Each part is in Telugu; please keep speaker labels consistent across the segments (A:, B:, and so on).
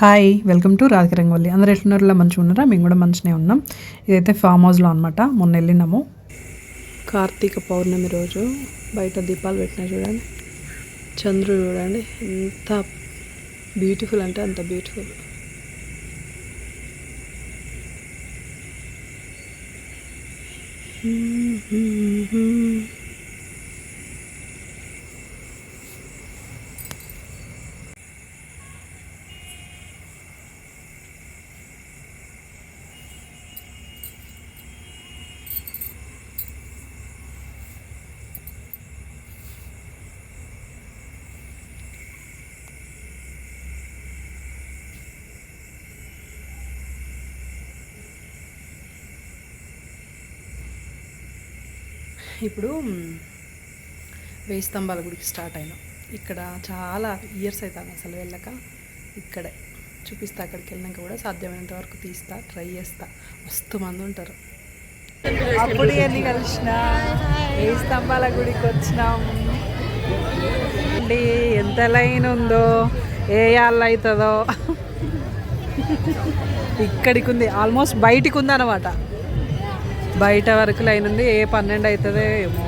A: Hi welcome to Radhika Rangavalli అందరు ఎట్లున్నారులా? మంచిగా ఉన్నారా? మేము కూడా మంచిగానే ఉన్నాం. ఇదైతే ఫామ్ హౌస్లో అనమాట మొన్న వెళ్ళినాము. కార్తీక పౌర్ణమి రోజు బయట దీపాలు పెట్టినా చూడండి. చంద్రుడు చూడండి. ఎంత బ్యూటిఫుల్ అంటే అంత బ్యూటిఫుల్ ఇప్పుడు వెయ్యి స్తంభాల గుడికి స్టార్ట్ అయినాం. ఇక్కడ చాలా ఇయర్స్ అవుతాను అసలు వెళ్ళక. ఇక్కడే. చూపిస్తా అక్కడికి వెళ్ళినాక కూడా సాధ్యమైనంత వరకు తీస్తా ట్రై చేస్తా. మస్తు మంది ఉంటారు. అప్పుడు ఎన్ని కలిసిన వెయ్యి స్తంభాల గుడికి వచ్చినాం. అండి ఎంత లైన్ ఉందో ఏ యాళ్ళు అవుతుందో ఇక్కడికి ఉంది ఆల్మోస్ట్ బయటికి ఉందన్నమాట బయట వరకు లైన్ ఉంది ఏ పన్నెండు అవుతుందో ఏమో.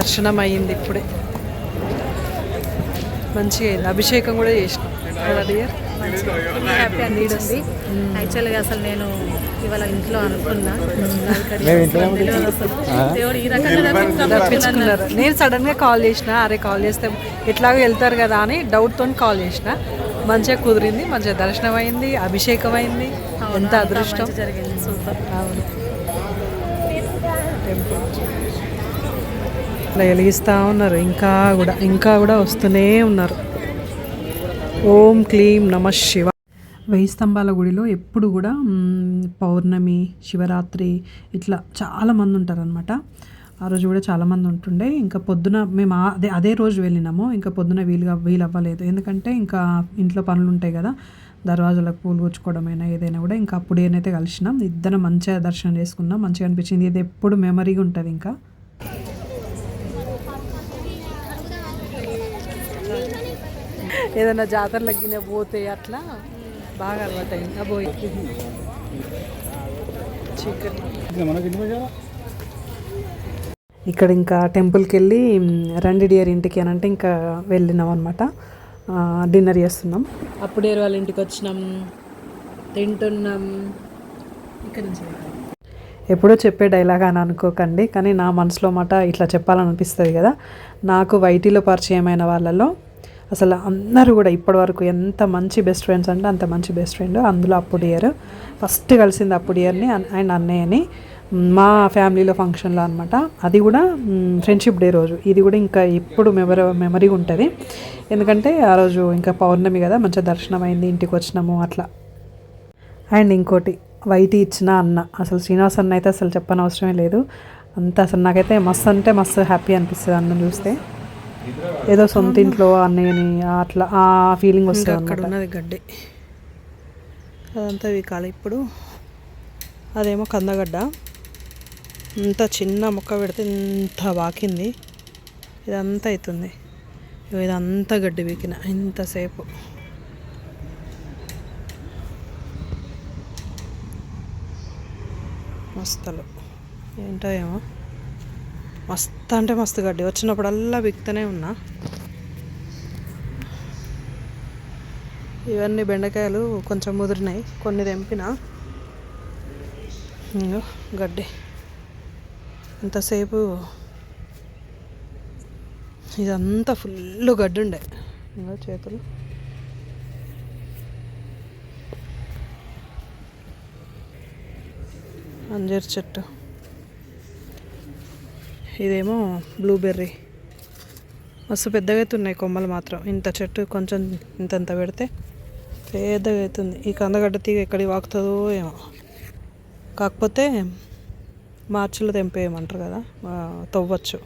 A: దర్శనం అయ్యింది ఇప్పుడే. మంచిగా అయింది. అభిషేకం కూడా చేసినాం.
B: హ్యాపీ అనిపించింది యాక్చువల్గా అసలు నేను ఇవాళ ఇంట్లో అనుకున్నా. దేవుడు ఈ రకంగా.
A: తప్పించుకున్నారు. నేను సడన్గా కాల్ చేసిన అరే కాల్ చేస్తే ఎట్లాగో వెళ్తారు కదా అని డౌట్తో కాల్ చేసిన. మంచిగా కుదిరింది మంచిగా దర్శనం అయింది అభిషేకం అయింది ఎంత అదృష్టం.
B: జరిగింది. సూపర్
A: అవును. ఇట్లా వెలిగిస్తూ ఉన్నారు. ఇంకా కూడా ఇంకా కూడా వస్తూనే ఉన్నారు. ఓం క్లీం నమ శివ. వెయ్యి స్తంభాల గుడిలో ఎప్పుడు కూడా పౌర్ణమి శివరాత్రి ఇట్లా చాలా మంది ఉంటారనమాట ఆ రోజు కూడా చాలామంది ఉంటుండే. ఇంకా పొద్దున మేము అదే అదే రోజు వెళ్ళినాము. ఇంకా పొద్దున వీలుగా వీలు అవ్వలేదు ఎందుకంటే ఇంకా ఇంట్లో పనులు ఉంటాయి కదా. దర్వాజాలకు పూలు గుచ్చుకోవడమైనా ఏదైనా కూడా ఇంకా అప్పుడు ఏనైతే కలిసినాం. ఇద్దరం మంచిగా దర్శనం చేసుకున్నాం. మంచిగా అనిపించింది. ఇది ఎప్పుడు మెమరీగా ఉంటుంది ఇంకా. ఏదైనా జాతరలకి గిన పోతే అట్లా బాగా అలవాటు అయింది.
C: పోయారా
A: ఇక్కడ ఇంకా టెంపుల్కి వెళ్ళి రండి డియర్ ఇంటికి అని అంటే ఇంకా వెళ్ళినాం అనమాట డిన్నర్ చేస్తున్నాం. అప్పుడే వాళ్ళ ఇంటికి వచ్చినాం తింటున్నాం. ఇక్కడ నుంచి ఎప్పుడో చెప్పే డైలాగ్ అని అనుకోకండి కానీ నా మనసులో మాట ఇట్లా చెప్పాలనిపిస్తుంది కదా. నాకు వైటీలో పరిచయమైన వాళ్ళలో అసలు అందరూ కూడా ఇప్పటివరకు ఎంత మంచి బెస్ట్ ఫ్రెండ్స్ అంటే అంత మంచి బెస్ట్ ఫ్రెండ్ అందులో అప్పుడు ఇయర్ ఫస్ట్ కలిసింది అప్పుడు ఇయర్ని అండ్ అన్నయ్యని. మా ఫ్యామిలీలో ఫంక్షన్లో అనమాట అది కూడా ఫ్రెండ్షిప్ డే రోజు. ఇది కూడా ఇంకా ఎప్పుడు మెమరీ మెమరీ ఉంటుంది. ఎందుకంటే ఆ రోజు ఇంకా పౌర్ణమి కదా మంచిగా దర్శనం అయింది ఇంటికి వచ్చినాము అట్లా. అండ్ ఇంకోటి వైట్ ఇచ్చిన అన్న. అసలు శ్రీనివాస్ అన్న అయితే అసలు చెప్పనవసరమే లేదు. అంత అసలు నాకైతే మస్తు అంటే మస్తు హ్యాపీ అనిపిస్తుంది అన్న చూస్తే. ఏదో సొంత ఇంట్లో అన్నయ్యని అట్లా ఆ ఫీలింగ్ వస్తుంది అక్కడ ఉన్నది గడ్డి. అదంతా వీకాలి ఇప్పుడు. అదేమో కందగడ్డ. ఇంత చిన్న మొక్క పెడితే ఇంత వాకింది. ఇదంతా అవుతుంది ఇదంతా గడ్డి వీకిన ఇంతసేపు. మస్తలు. ఏంటో ఏమో. మస్తు అంటే మస్తు గడ్డి. వచ్చినప్పుడల్లా బిక్తూనే ఉన్నా. ఇవన్నీ బెండకాయలు కొంచెం ముదిరినాయి. కొన్ని తెంపిన. గడ్డి. ఇంతసేపు ఇదంతా ఫుల్ గడ్డి ఉండే. ఇంకా చేతులు. అంజీర్ చెట్టు. ఇదేమో బ్లూబెర్రీ మస్తు పెద్దగా అవుతున్నాయి కొమ్మలు మాత్రం. ఇంత చెట్టు కొంచెం ఇంతంత పెడితే పెద్దగా అవుతుంది ఈ కందగడ్డ తీగ ఎక్కడికి వాకుతుందో ఏమో. కాకపోతే మార్చిలో తెంపేయమంటారు కదా తవ్వచ్చు.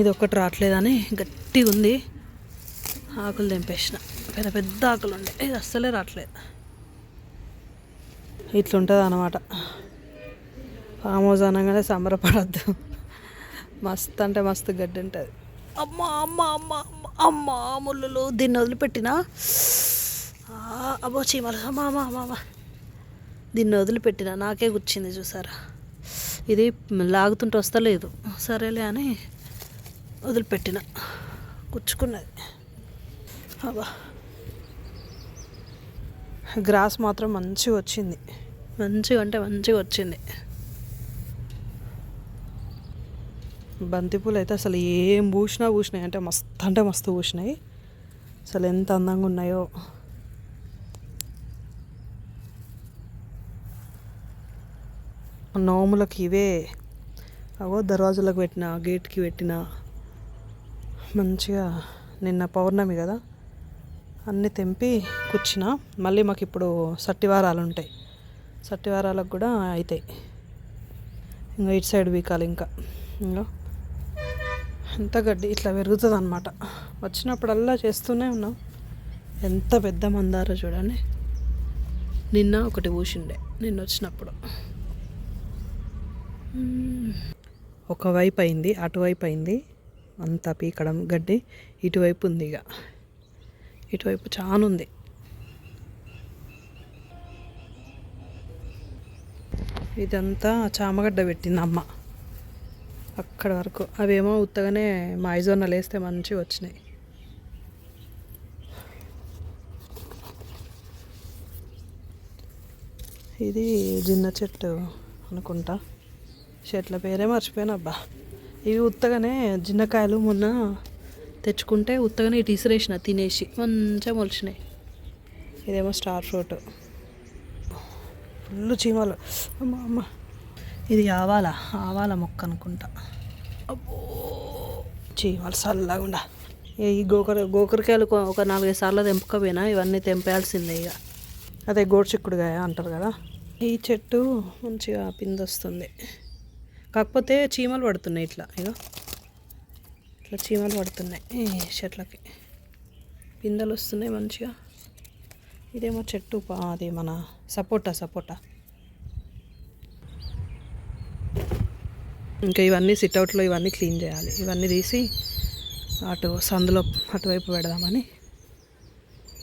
A: ఇది ఒక్కటి రావట్లేదని గట్టిగా ఉంది ఆకులు తెంపేసిన. పెద్ద పెద్ద ఆకులు ఉండే ఇది అస్సలే రావట్లేదు. ఇట్లుంటుంది అన్నమాట ఫామ్ హౌస్ అనగానే సంబరపడద్దు. మస్తు అంటే మస్తు గడ్డి ఉంటుంది అమ్మ అమ్మ అమ్మ అమ్మ అమ్మ ముళ్ళు దీన్ని వదిలిపెట్టినా? అబ్బో చీమలు. అమ్మ అమ్మ అమ్మ అమ్మ. దీన్ని వదిలిపెట్టిన? నాకే గుచ్చింది చూసారా? ఇది లాగుతుంటే వస్తలేదు. సరేలే అని వదిలిపెట్టిన. గుచ్చుకున్నది. అబ్బా. గ్రాస్ మాత్రం మంచిగా వచ్చింది. మంచిగా అంటే మంచిగా వచ్చింది. బంతిపూలు అయితే అసలు ఏం పూసినా పూసినాయి. అంటే మస్తు అంటే మస్తు పూసినాయి. అసలు ఎంత అందంగా ఉన్నాయో. నోములకి ఇవే. అవో దర్వాజులకు పెట్టిన గేట్కి పెట్టిన. మంచిగా నిన్న పౌర్ణమి కదా. అన్నీ తెంపి కూర్చున్న. మళ్ళీ మాకు ఇప్పుడు సట్టివారాలు ఉంటాయి. సట్టివారాలకు కూడా అవుతాయి ఇంకా ఇటు సైడ్ వీకాలి ఇంకా. ఇంకా ఎంత గడ్డి ఇట్లా పెరుగుతుంది అనమాట వచ్చినప్పుడల్లా చేస్తూనే ఉన్నాం. ఎంత పెద్ద మందారో చూడండి. నిన్న ఒకటి పూసిండే నిన్న వచ్చినప్పుడు. ఒకవైపు అయింది అటువైపు అయింది. అంతా పీకడం గడ్డి ఇటువైపు ఉంది ఇక ఇటువైపు చాలా ఉంది. ఇదంతా చామగడ్డ పెట్టింది అమ్మ. అక్కడ వరకు. అవేమో ఉత్తగానే మాయిజొన్నలు వేస్తే మంచిగా వచ్చినాయి. ఇది జిన్న చెట్టు అనుకుంటా. చెట్ల పేరే మర్చిపోయాను అబ్బా. ఇవి ఉత్తగానే జిన్నకాయలు మొన్న తెచ్చుకుంటే ఉత్తగానే ఇటు ఇసిరేసిన తినేసి మంచిగా మొలిచినాయి. ఇదేమో స్టార్ ఫ్రూట్. ఫుల్ చీమలు. అమ్మ అమ్మ. ఇది ఆవాల ఆవాల మొక్క అనుకుంటా. చీమలు చల్లగుండా ఈ గోకర గోకరకాయలు ఒక నాలుగైదు సార్లు తెంపకపోయినా ఇవన్నీ తెంపేయాల్సిందే ఇక అదే గోడ్చిక్కుడుగాయ అంటారు కదా. ఈ చెట్టు మంచిగా పిందొస్తుంది. కాకపోతే చీమలు పడుతున్నాయి ఇట్లా ఇక ఇట్లా చీమలు పడుతున్నాయి చెట్లకి. పిందెలు వస్తున్నాయి మంచిగా. ఇదేమో చెట్టు పా అది మన సపోటా సపోటా. ఇంకా ఇవన్నీ సిట్అవుట్లో ఇవన్నీ క్లీన్ చేయాలి. ఇవన్నీ తీసి అటు సందులో అటువైపు పెడదామని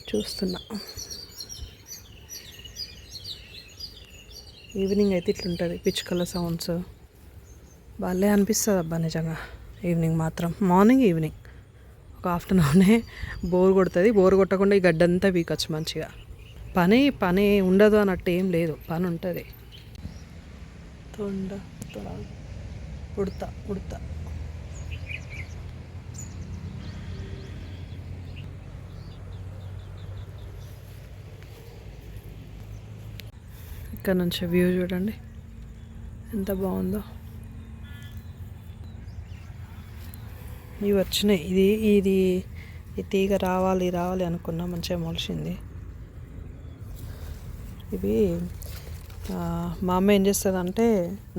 A: చూస్తున్నా. ఈవినింగ్ అయితే ఇట్లుంటుంది పిచ్చుకల సౌండ్స్ భలే అనిపిస్తుంది అబ్బా నిజంగా. ఈవినింగ్ మాత్రం. మార్నింగ్ ఈవినింగ్ ఒక ఆఫ్టర్నూనే బోర్ కొడుతుంది. బోర్ కొట్టకుండా ఈ గడ్డంతా వీకొచ్చు మంచిగా. పని పని ఉండదు అన్నట్టు ఏం లేదు. పని ఉంటుంది. తొండ తొడ ఉడత ఉడత ఇక్కడ నుంచి వ్యూ చూడండి. ఎంత బాగుందో. ఇవి వచ్చినాయి. ఇది ఇది ఈ తీగ రావాలి రావాలి అనుకున్నా మంచిగా మొలిచింది. ఇవి మా అమ్మ ఏం చేస్తుంది అంటే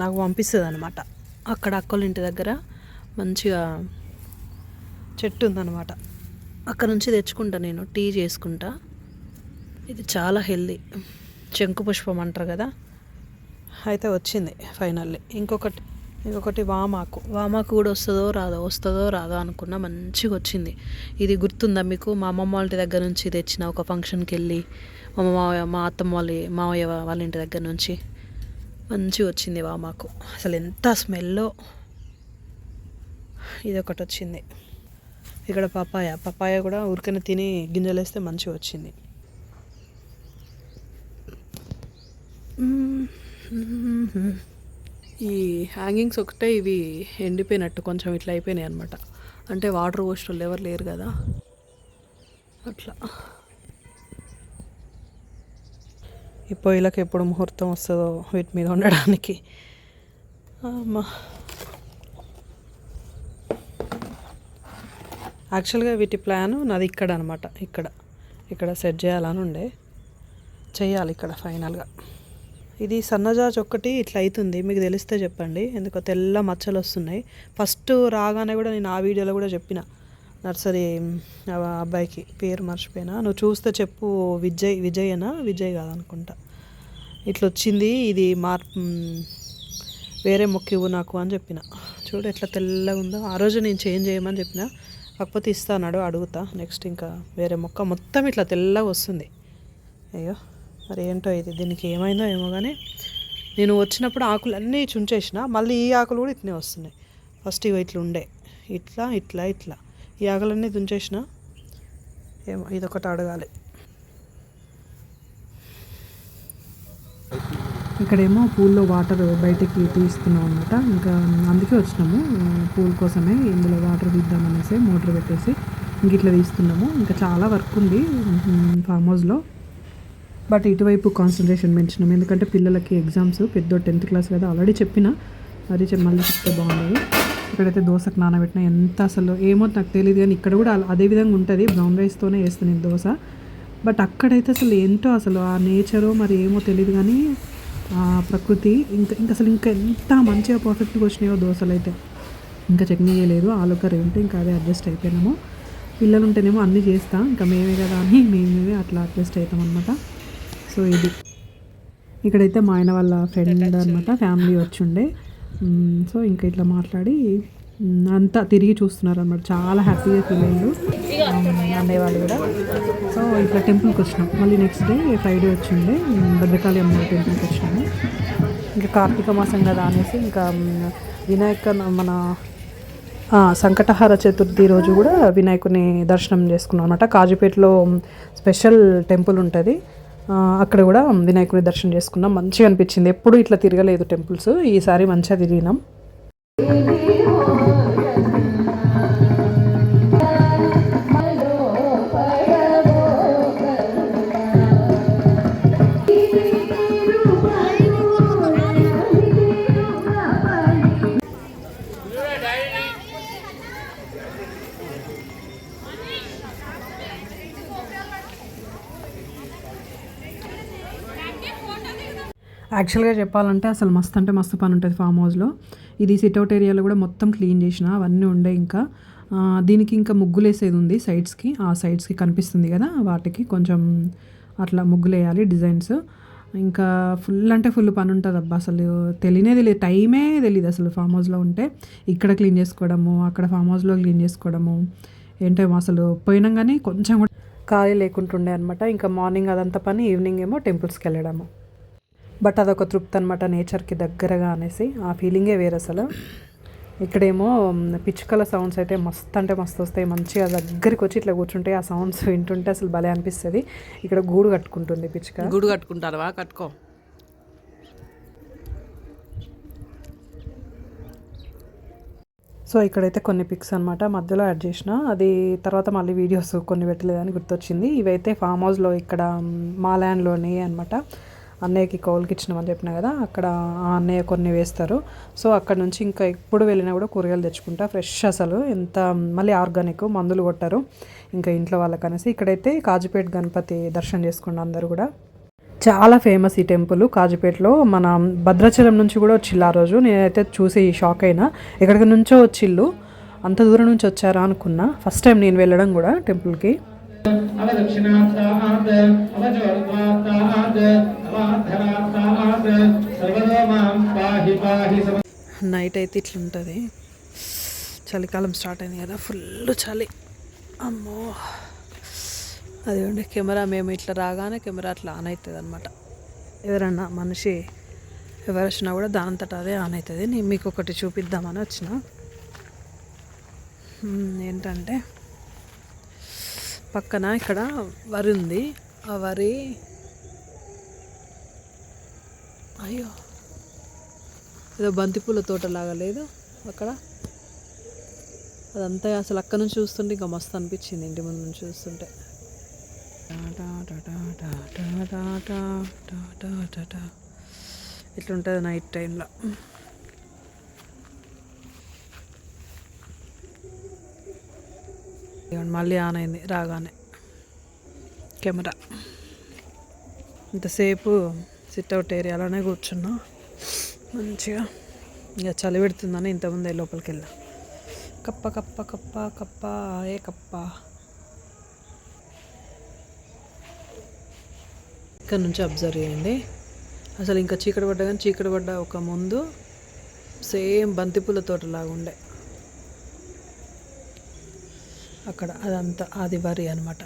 A: నాకు పంపిస్తుంది అనమాట అక్కడ అక్కల ఇంటి దగ్గర మంచిగా చెట్టు ఉందన్నమాట. అక్కడ నుంచి తెచ్చుకుంటా నేను టీ చేసుకుంటా. ఇది చాలా హెల్దీ. శంకు పుష్పం అంటారు కదా? అయితే వచ్చింది ఫైనల్లీ. ఇంకొకటి ఇంకొకటి వామాకు. వామాకు కూడా వస్తుందో రాదో వస్తుందో రాదో అనుకున్నా మంచిగా వచ్చింది. ఇది గుర్తుందా మీకు? మా అమ్మమ్మ వాళ్ళ ఇంటి దగ్గర నుంచి తెచ్చిన ఒక ఫంక్షన్కి వెళ్ళి మా మావయ్య మా అత్తమ్మ వాళ్ళ మావయ్య వాళ్ళ ఇంటి దగ్గర నుంచి. మంచిగా వచ్చింది వామాకు అసలు ఎంత స్మెల్లో. ఇది ఒకటి వచ్చింది. ఇక్కడ పపాయ. పపాయ కూడా ఉరికనే తిని గింజలేస్తే మంచిగా వచ్చింది. ఈ హ్యాంగింగ్స్ ఒకటే ఇవి ఎండిపోయినట్టు కొంచెం ఇట్లా అయిపోయినాయి అనమాట అంటే వాటర్ పోసిన వాళ్ళు ఎవరు లేరు కదా. అట్లా. ఈ పొయ్యిలకు ఎప్పుడు ముహూర్తం వస్తుందో వీటి మీద ఉండడానికి. అమ్మా. యాక్చువల్గా వీటి ప్లాను నాది ఇక్కడ అనమాట ఇక్కడ. ఇక్కడ సెట్ చేయాలని ఉండే. చేయాలి ఇక్కడ ఫైనల్గా. ఇది సన్నజాజ్ ఒక్కటి ఇట్లా అవుతుంది మీకు తెలిస్తే చెప్పండి. ఎందుకో తెల్ల మచ్చలు వస్తున్నాయి. ఫస్ట్ రాగానే కూడా నేను ఆ వీడియోలో కూడా చెప్పిన. నర్సరీ అబ్బాయికి పేరు మర్చిపోయినా. నువ్వు చూస్తే చెప్పు విజయ్ విజయనా? విజయ్ కాదనుకుంటా. ఇట్లా వచ్చింది ఇది మార్ వేరే మొక్క ఇవ్వు నాకు అని చెప్పిన. చూడు ఎట్లా తెల్లగా ఉందో. ఆ రోజు నేను చేంజ్ చేయమని చెప్పిన. కాకపోతే ఇస్తానాడు అడుగుతా. నెక్స్ట్ ఇంకా వేరే మొక్క మొత్తం ఇట్లా తెల్లగా వస్తుంది. అయ్యో మరి ఏంటో ఇది? దీనికి ఏమైందో ఏమో కానీ నేను వచ్చినప్పుడు ఆకులు అన్నీ చుంచేసిన. మళ్ళీ ఈ ఆకులు కూడా ఇట్నే వస్తున్నాయి. ఫస్ట్ ఇవి ఇట్లా ఉండే ఇట్లా ఇట్లా ఇట్లా. ఈ ఆకులన్నీ దుంచేసిన ఏమో ఇదొకటి అడగాలి. ఇక్కడేమో పూల్లో వాటర్ బయటికి తీస్తున్నాం అనమాట ఇంకా అందుకే వచ్చినాము. పూల్ కోసమే ఇందులో వాటర్ తీద్దామనేసి మోటార్ పెట్టేసి ఇంక ఇట్లా తీస్తున్నాము. ఇంకా చాలా వర్క్ ఉంది ఫామ్ హౌస్లో. బట్ ఇటువైపు కాన్సన్ట్రేషన్ పెంచినాం. ఎందుకంటే పిల్లలకి ఎగ్జామ్స్ పెద్ద టెన్త్ క్లాస్ కదా ఆల్రెడీ చెప్పిన. మరి మళ్ళీ చెప్తే బాగుండదు. ఇక్కడైతే దోశకు నానబెట్టిన ఎంత అసలు ఏమో నాకు తెలియదు కానీ ఇక్కడ కూడా అదే విధంగా ఉంటుంది. బ్రౌన్ రైస్తోనే వేస్తాను నేను దోశ. బట్ అక్కడైతే అసలు ఏంటో అసలు ఆ నేచరో మరి ఏమో తెలియదు కానీ ఆ ప్రకృతి ఇంకా ఇంకా అసలు ఇంకా ఎంత మంచిగా పర్ఫెక్ట్గా వచ్చినాయో దోశలు అయితే. ఇంకా చట్నీ చేయలేదు. ఆలు కర్రీ ఉంటే ఇంకా అదే అడ్జస్ట్ అయిపోయినాము. పిల్లలు ఉంటేనేమో అన్నీ చేస్తా. ఇంకా మేమే కదా అని మేమే అట్లా అడ్జస్ట్ అవుతాం అనమాట సో ఇది. ఇక్కడైతే మా ఆయన వాళ్ళ ఫ్రెండ్ అనమాట ఫ్యామిలీ వచ్చిండే. సో ఇంకా ఇట్లా మాట్లాడి అంతా తిరిగి చూస్తున్నారు అనమాట చాలా హ్యాపీగా ఫీల్ అయ్యారు. అన్నయ్య వాళ్ళు కూడా. సో ఇట్లా టెంపుల్కి వచ్చినాం. మళ్ళీ నెక్స్ట్ డే ఫ్రైడే వచ్చిండే. భద్రకాళి అమ్మ టెంపుల్కి వచ్చినాము. ఇంకా కార్తీక మాసం కదా అనేసి ఇంకా వినాయక మన సంకటహార చతుర్థి రోజు కూడా వినాయకుని దర్శనం చేసుకున్నాం అనమాట కాజీపేటలో స్పెషల్ టెంపుల్ ఉంటుంది. అక్కడ కూడా వినాయకుడిని దర్శనం చేసుకున్నాం. మంచిగా అనిపించింది. ఎప్పుడు ఇట్లా తిరగలేదు టెంపుల్స్. ఈసారి మంచిగా తిరిగినాం. యాక్చువల్గా చెప్పాలంటే అసలు మస్తు అంటే మస్తు పని ఉంటుంది ఫామ్ హౌస్లో ఇది సిట్అవుట్ ఏరియాలో కూడా మొత్తం క్లీన్ చేసిన అవన్నీ ఉండే ఇంకా. దీనికి ఇంకా ముగ్గులు వేసేది ఉంది సైడ్స్కి ఆ సైడ్స్కి కనిపిస్తుంది కదా వాటికి కొంచెం అట్లా ముగ్గులు వేయాలి డిజైన్స్ ఇంకా ఫుల్ అంటే ఫుల్ పని ఉంటుంది అబ్బా అసలు తెలియనే తెలియదు టైమే తెలియదు అసలు ఫామ్ హౌస్లో ఉంటే. ఇక్కడ క్లీన్ చేసుకోవడము అక్కడ ఫామ్ హౌస్లో క్లీన్ చేసుకోవడము. ఏంటో అసలు పోయినా కానీ కొంచెం కూడా ఖాళీ లేకుంటుండే అనమాట ఇంకా మార్నింగ్ అదంతా పని ఈవినింగ్ ఏమో టెంపుల్స్కి వెళ్ళడము. బట్ అదొక తృప్తి అనమాట నేచర్కి దగ్గరగా అనేసి. ఆ ఫీలింగే వేరు అసలు. ఇక్కడేమో పిచ్చుకల సౌండ్స్ అయితే మస్తు అంటే మస్తు వస్తాయి. మంచిగా దగ్గరికి వచ్చి ఇట్లా కూర్చుంటే ఆ సౌండ్స్ వింటుంటే అసలు భలే అనిపిస్తుంది. ఇక్కడ గూడు కట్టుకుంటుంది పిచ్చుక.
D: గుడి కట్టుకుంటారవా కట్టుకో.
A: సో ఇక్కడైతే కొన్ని పిక్స్ అనమాట మధ్యలో యాడ్ చేసిన. అది తర్వాత మళ్ళీ వీడియోస్ కొన్ని పెట్టలేదని గుర్తొచ్చింది. ఇవైతే ఫామ్ హౌస్లో ఇక్కడ మా ల్యాండ్లోని అనమాట అన్నయ్యకి కౌలుకి ఇచ్చినామని చెప్పిన కదా అక్కడ ఆ అన్నయ్య కొన్ని వేస్తారు. సో అక్కడ నుంచి ఇంకా ఎప్పుడు వెళ్ళినా కూడా కూరగాయలు తెచ్చుకుంటా ఫ్రెష్ అసలు. ఎంత మళ్ళీ ఆర్గానిక్ మందులు కొట్టారు. ఇంకా ఇంట్లో వాళ్ళకి అనేసి ఇక్కడైతే కాజుపేట గణపతి దర్శనం చేసుకున్న అందరూ కూడా. చాలా ఫేమస్ ఈ టెంపుల్ కాజుపేటలో. మన భద్రాచలం నుంచి కూడా వచ్చిల్లు ఆ రోజు. నేనైతే చూసి షాక్ అయినా. ఎక్కడికి నుంచో వచ్చిల్లు. అంత దూరం నుంచి వచ్చారా అనుకున్నా. ఫస్ట్ టైం నేను వెళ్ళడం కూడా టెంపుల్కి.
C: అవదక్షిణాత్తాత్
A: నైట్ అయితే ఇట్లా ఉంటుంది చలికాలం స్టార్ట్ అయింది కదా ఫుల్ చలి. అమ్మో. అదేంటి కెమెరా మేము ఇట్లా రాగానే కెమెరా అట్లా ఆన్ అవుతుంది అనమాట ఎవరన్నా మనిషి ఎవరు వచ్చినా కూడా దానంతట అదే ఆన్ అవుతుంది నేను మీకు ఒకటి చూపిద్దామని వచ్చిన. ఏంటంటే పక్కన ఇక్కడ వరి ఉంది. ఆ వరి అయ్యో ఏదో బంతిపూల తోట లాగా లేదు అక్కడ. అదంతా అసలు అక్కడ నుంచి చూస్తుంటే ఇంకా మస్తు అనిపించింది ఇంటి ముందు నుంచి చూస్తుంటే. ఇట్లుంటుంది నైట్ టైంలో మళ్ళీ ఆన్ అయింది రాగానే. కెమెరా. ఇంతసేపు సిట్అవుట్ ఏరియాలోనే కూర్చున్నా. మంచిగా. ఇక చలి పెడుతుందని ఇంతకుముందే లోపలికి వెళ్ళా కప్ప కప్ప కప్ప కప్ప ఏ కప్ప. ఇక్కడ నుంచి అబ్జర్వ్ చేయండి. అసలు ఇంకా చీకటి పడ్డా కానీ చీకటి పడ్డ ఒక ముందు సేమ్ బంతిపూల తోటలాగా ఉండే. అక్కడ. అదంతా అది వరి అనమాట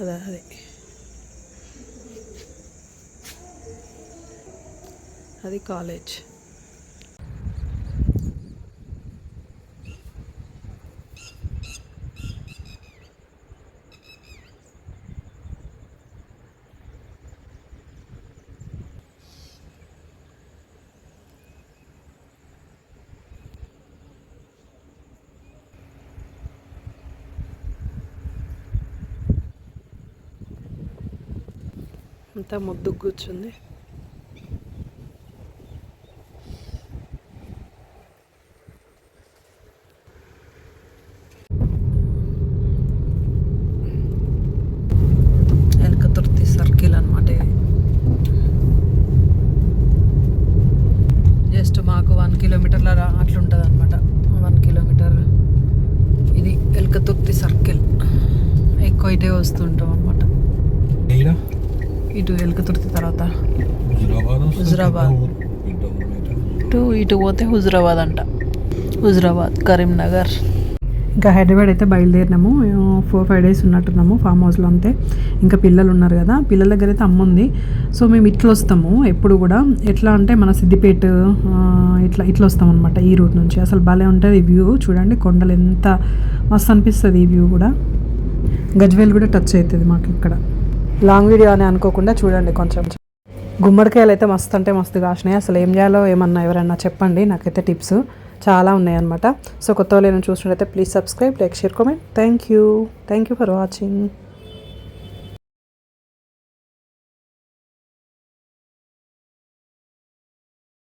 A: అదే అది. అది కాలేజ్ అంతా ముద్దు కూర్చుంది వెనకతుర్తి సర్కిల్ అనమాట ఇది జస్ట్ మాకు వన్ కిలోమీటర్ల రా- అట్లుంటుంది అనమాట వన్ కిలోమీటర్ ఇది ఎల్కతుర్తి సర్కిల్ ముద్దుకు కూర్చుంది వస్తుంటాం. అనమాట ఇటు ఎల్కతుర్తి తర్వాత.
C: హుజురాబాద్.
A: ఇటు ఇటు పోతే హుజురాబాద్ అంట. హుజురాబాద్ కరీంనగర్. ఇంకా హైదరాబాద్ అయితే బయలుదేరినాము. ఫోర్ ఫైవ్ డేస్ ఉన్నట్టున్నాము ఫామ్ హౌస్లో అంతే. ఇంకా పిల్లలు ఉన్నారు కదా పిల్లల దగ్గర అయితే అమ్మ ఉంది. సో మేము ఇట్లా వస్తాము ఎప్పుడు కూడా. ఎట్లా అంటే మన సిద్దిపేట ఇట్లా ఇట్లా వస్తాం అనమాట ఈ రూట్ నుంచి. అసలు భలే ఉంటుంది ఈ వ్యూ చూడండి కొండలు ఎంత మస్తు అనిపిస్తుంది ఈ వ్యూ కూడా. గజ్వేల్ కూడా టచ్ అవుతుంది మాకు ఇక్కడ. లాంగ్ వీడియో అని అనుకోకుండా చూడండి కొంచెం. గుమ్మడికాయలు అయితే మస్తు అంటే మస్తు కాసినాయి. అసలు ఏం చేయాలో ఏమన్నా ఎవరైనా చెప్పండి. నాకైతే టిప్స్ చాలా ఉన్నాయన్నమాట. సో కొత్త వాళ్ళు చూసినట్టయితే please subscribe like share comment. Thank you. Thank you for watching.